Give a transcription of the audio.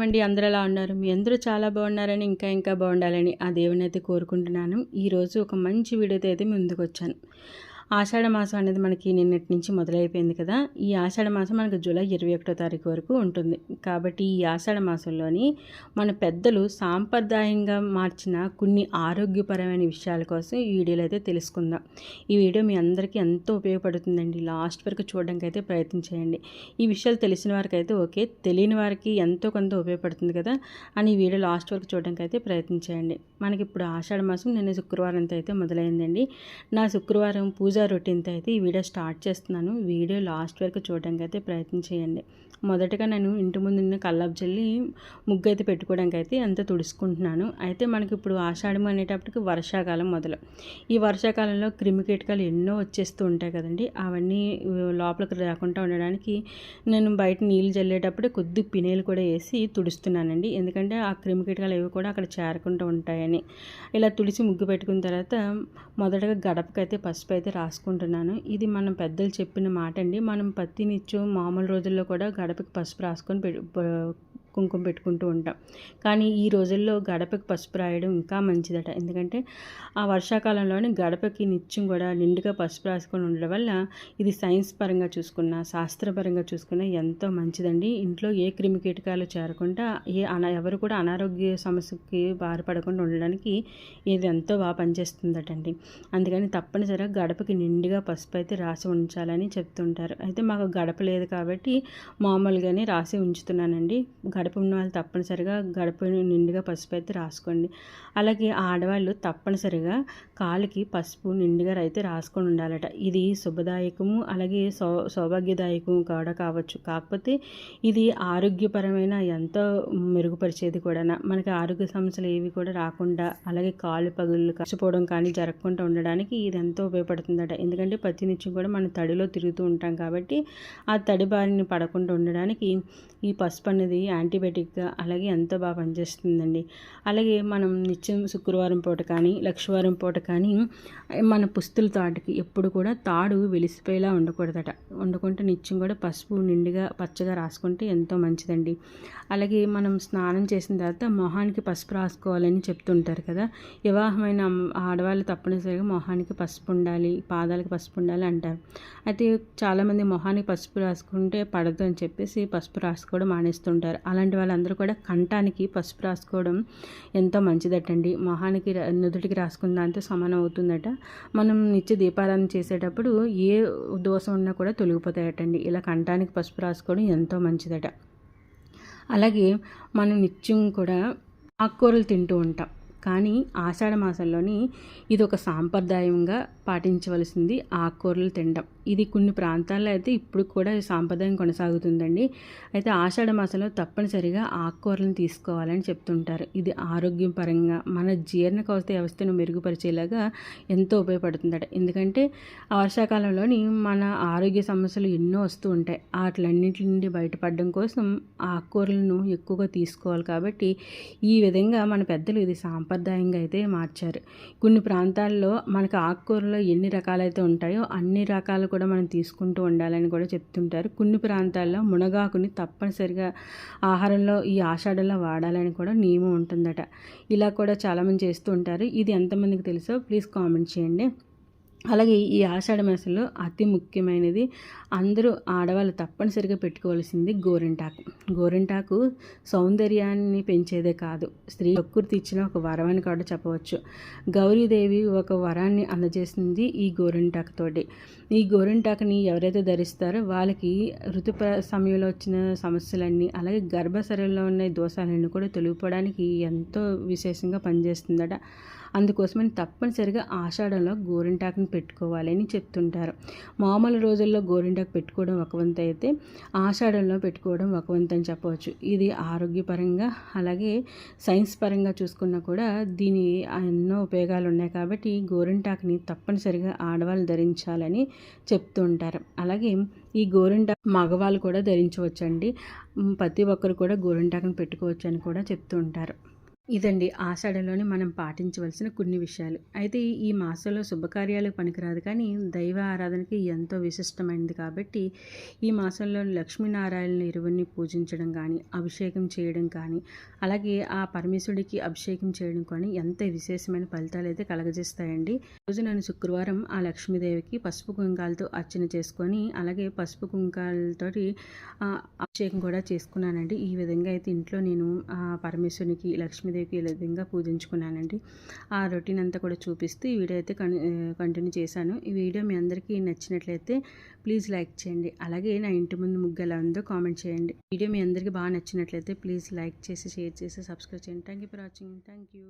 అండి అందరూ ఎలా ఉన్నారు. మీ అందరూ చాలా బాగున్నారని ఇంకా ఇంకా బాగుండాలని ఆ దేవుని అయితే కోరుకుంటున్నాను. ఈరోజు ఒక మంచి వీడియోతో అయితే ముందుకు వచ్చాను ఆషాఢ మాసం అనేది మనకి నిన్నటి నుంచి మొదలైపోయింది కదా. ఈ ఆషాఢ మాసం మనకు జూలై ఇరవై ఒకటో తారీఖు వరకు ఉంటుంది. కాబట్టి ఈ ఆషాఢ మాసంలోని మన పెద్దలు సాంప్రదాయంగా మార్చిన కొన్ని ఆరోగ్యపరమైన విషయాల కోసం ఈ వీడియోలో అయితే తెలుసుకుందాం. ఈ వీడియో మీ అందరికీ ఎంతో ఉపయోగపడుతుందండి. లాస్ట్ వరకు చూడడానికి అయితే ప్రయత్నం చేయండి. ఈ విషయాలు తెలిసిన వారికి అయితే ఓకే. తెలియని వారికి ఎంతో కొంత ఉపయోగపడుతుంది కదా అని ఈ వీడియో లాస్ట్ వరకు చూడడానికి అయితే ప్రయత్నం చేయండి. మనకి ఇప్పుడు ఆషాఢ మాసం నిన్న శుక్రవారంతో అయితే మొదలైందండి. నా శుక్రవారం పూజ రొటీన్తో అయితే ఈ వీడియో స్టార్ట్ చేస్తున్నాను. వీడియో లాస్ట్ వరకు చూడడానికి అయితే ప్రయత్నం చేయండి. మొదటగా నేను ఇంటి ముందు ఉన్న కల్లాపు జల్లి ముగ్గు అయితే పెట్టుకోవడానికి అయితే అంత తుడుచుకుంటున్నాను. అయితే మనకి ఇప్పుడు ఆషాఢం అనేటప్పటికి వర్షాకాలం మొదలు. ఈ వర్షాకాలంలో క్రిమి కీటకాలు ఎన్నో వచ్చేస్తూ ఉంటాయి కదండి. అవన్నీ లోపలికి రాకుండా ఉండడానికి నేను బయట నీళ్ళు జల్లేటప్పుడు కొద్ది పినేలు కూడా వేసి తుడుస్తున్నానండి. ఎందుకంటే ఆ క్రిమికీటకాలు ఏవి కూడా అక్కడ చేరకుండా ఉంటాయని. ఇలా తుడిచి ముగ్గు పెట్టుకున్న తర్వాత మొదటగా గడపకైతే పసుపు అయితే రాసుకుంటున్నాను. ఇది మనం పెద్దలు చెప్పిన మాట అండి మనం పత్తినిచ్చు మామూలు రోజుల్లో కూడా గడపకి పసుపు రాసుకొని కుంకుమ పెట్టుకుంటూ ఉంటాం. కానీ ఈ రోజుల్లో గడపకి పసుపు రాయడం ఇంకా మంచిదట. ఎందుకంటే ఆ వర్షాకాలంలోనే గడపకి నిత్యం కూడా నిండుగా పసుపు రాసుకొని ఉండడం వల్ల ఇది సైన్స్ పరంగా చూసుకున్నా శాస్త్రపరంగా చూసుకున్నా ఎంతో మంచిదండి. ఇంట్లో ఏ క్రిమి కీటకాలు చేరకుండా ఏ అన ఎవరు కూడా అనారోగ్య సమస్యకి బాధపడకుండా ఉండడానికి ఇది ఎంతో బాగా పనిచేస్తుందటండి. అందుకని తప్పనిసరిగా గడపకి నిండుగా పసుపు అయితే రాసి ఉంచాలని చెప్తుంటారు. అయితే మాకు గడప లేదు కాబట్టి మామూలుగానే రాసి ఉంచుతున్నానండి. గడప ఉన్న వాళ్ళు తప్పనిసరిగా గడప నిండుగా పసుపు అయితే రాసుకోండి. అలాగే ఆడవాళ్ళు తప్పనిసరిగా కాలుకి పసుపు నిండుగా అయితే రాసుకొని ఉండాలట. ఇది శుభదాయకము అలాగే సౌ సౌభాగ్యదాయకము కూడా కావచ్చు. కాకపోతే ఇది ఆరోగ్యపరమైన ఎంతో మెరుగుపరిచేది కూడా. మనకి ఆరోగ్య సమస్యలు ఏవి కూడా రాకుండా అలాగే కాలు పగులు కష్టపోవడం కానీ జరగకుండా ఉండడానికి ఇది ఎంతో ఉపయోగపడుతుందట. ఎందుకంటే ప్రతి నిత్యం కూడా మనం తడిలో తిరుగుతూ ఉంటాం కాబట్టి ఆ తడి బారిని పడకుండా ఉండడానికి ఈ పసుపు అనేది యాంటీ యాంటీబయాటిక్గా అలాగే ఎంతో బాగా పనిచేస్తుందండి. అలాగే మనం నిత్యం శుక్రవారం పూట కానీ లక్షవారం పూట కానీ మన పుస్తుల తాటికి ఎప్పుడు కూడా తాడు వెలిసిపోయేలా ఉండకూడదట. వండుకుంటే నిత్యం కూడా పసుపు నిండుగా పచ్చగా రాసుకుంటే ఎంతో మంచిదండి. అలాగే మనం స్నానం చేసిన తర్వాత మొహానికి పసుపు రాసుకోవాలని చెప్తుంటారు కదా. వివాహమైన ఆడవాళ్ళు తప్పనిసరిగా మొహానికి పసుపు ఉండాలి పాదాలకు పసుపు ఉండాలి అంటారు. అయితే చాలామంది మొహానికి పసుపు రాసుకుంటే పడదు అని చెప్పేసి పసుపు రాసుకోవడం మానేస్తుంటారు. అలా అలాంటి వాళ్ళందరూ కూడా కంఠానికి పసుపు రాసుకోవడం ఎంతో మంచిదటండి. మొహానికి నుదుటికి రాసుకున్న దాంతో సమానం అవుతుందట. మనం నిత్య దీపారాధన చేసేటప్పుడు ఏ దోషం ఉన్నా కూడా తొలగిపోతాయటండి. ఇలా కంఠానికి పసుపు రాసుకోవడం ఎంతో మంచిదట. అలాగే మనం నిత్యం కూడా ఆకుకూరలు తింటూ ఉంటాం. కానీ ఆషాఢ మాసంలోని ఇది ఒక సాంప్రదాయంగా పాటించవలసింది ఆకుకూరలు తినడం. ఇది కొన్ని ప్రాంతాల్లో అయితే ఇప్పుడు కూడా సాంప్రదాయం కొనసాగుతుందండి. అయితే ఆషాఢ మాసంలో తప్పనిసరిగా ఆకుకూరలను తీసుకోవాలని చెప్తుంటారు. ఇది ఆరోగ్యం పరంగా మన జీర్ణకోశ వ్యవస్థను మెరుగుపరిచేలాగా ఎంతో ఉపయోగపడుతుందట. ఎందుకంటే వర్షాకాలంలోని మన ఆరోగ్య సమస్యలు ఎన్నో వస్తూ ఉంటాయి. వాటిలన్నింటి నుండి బయటపడడం కోసం ఆకుకూరలను ఎక్కువగా తీసుకోవాలి కాబట్టి ఈ విధంగా మన పెద్దలు ఇది సాంప్రదాయంగా అయితే మార్చారు. కొన్ని ప్రాంతాల్లో మనకు ఆకుకూరలో ఎన్ని రకాలైతే ఉంటాయో అన్ని రకాలు కూడా మనం తీసుకుంటూ ఉండాలని కూడా చెప్తుంటారు. కొన్ని ప్రాంతాల్లో మునగాకుని తప్పనిసరిగా ఆహారంలో ఈ ఆషాఢంలో వాడాలని కూడా నియమం ఉంటుందట. ఇలా కూడా చాలామంది చేస్తూ ఉంటారు. ఇది ఎంతమందికి తెలుసో ప్లీజ్ కామెంట్ చేయండి. అలాగే ఈ ఆషాఢ మాసంలో అతి ముఖ్యమైనది అందరూ ఆడవాళ్ళు తప్పనిసరిగా పెట్టుకోవాల్సింది గోరింటాకు. గోరింటాకు సౌందర్యాన్ని పెంచేదే కాదు. స్త్రీ ప్రకృతి ఇచ్చిన ఒక వరం అని కూడా చెప్పవచ్చు. గౌరీదేవి ఒక వరాన్ని అందజేసింది ఈ గోరింటాకుతోటి ఈ గోరింటాకుని ఎవరైతే ధరిస్తారో వాళ్ళకి ఋతు సమయంలో వచ్చిన సమస్యలన్నీ అలాగే గర్భశరంలో ఉన్న దోషాలన్నీ కూడా తొలగిపోవడానికి ఎంతో విశేషంగా పనిచేస్తుందట. అందుకోసమని తప్పనిసరిగా ఆషాఢంలో గోరింటాకుని పెట్టుకోవాలని చెప్తుంటారు. మామూలు రోజుల్లో గోరింటాకు పెట్టుకోవడం ఒక వంత అయితే ఆషాఢంలో పెట్టుకోవడం ఒక వంత అని చెప్పవచ్చు. ఇది ఆరోగ్యపరంగా అలాగే సైన్స్ పరంగా చూసుకున్నా కూడా దీని ఎన్నో ఉపయోగాలు ఉన్నాయి కాబట్టి గోరింటాకుని తప్పనిసరిగా ఆడవాళ్ళు ధరించాలని చెప్తూ ఉంటారు అలాగే ఈ గోరింటాకు మగవాళ్ళు కూడా ధరించవచ్చండి. ప్రతి ఒక్కరు కూడా గోరింటాకుని పెట్టుకోవచ్చు అని కూడా చెప్తూ ఉంటారు ఇదండి. ఆషాఢంలోని మనం పాటించవలసిన కొన్ని విషయాలు. అయితే ఈ మాసంలో శుభకార్యాలకు పనికిరాదు కానీ దైవ ఆరాధనకి ఎంతో విశిష్టమైనది కాబట్టి ఈ మాసంలో లక్ష్మీనారాయణ ఇరువుని పూజించడం కానీ అభిషేకం చేయడం కానీ అలాగే ఆ పరమేశ్వరుడికి అభిషేకం చేయడం కానీ ఎంత విశేషమైన ఫలితాలు అయితే కలగజేస్తాయండి. రోజు నేను శుక్రవారం ఆ లక్ష్మీదేవికి పసుపు కుంకాలతో అర్చన చేసుకొని అలాగే పసుపు కుంకాలతోటి అభిషేకం కూడా చేసుకున్నానండి. ఈ విధంగా అయితే ఇంట్లో నేను ఆ పరమేశ్వరునికి లక్ష్మీ లక్ష్మీదేవికి ఈ విధంగా పూజించుకున్నానండి. ఆ రొటీన్ అంతా కూడా చూపిస్తూ ఈ వీడియో అయితే కంటిన్యూ చేశాను. ఈ వీడియో మీ అందరికీ నచ్చినట్లయితే ప్లీజ్ లైక్ చేయండి. అలాగే నా ఇంటి ముందు ముగ్గు ఎలా ఉందో కామెంట్ చేయండి. వీడియో మీ అందరికీ బాగా నచ్చినట్లయితే ప్లీజ్ లైక్ చేసి షేర్ చేసి సబ్స్క్రైబ్ చేయండి. Thank you for watching. Thank you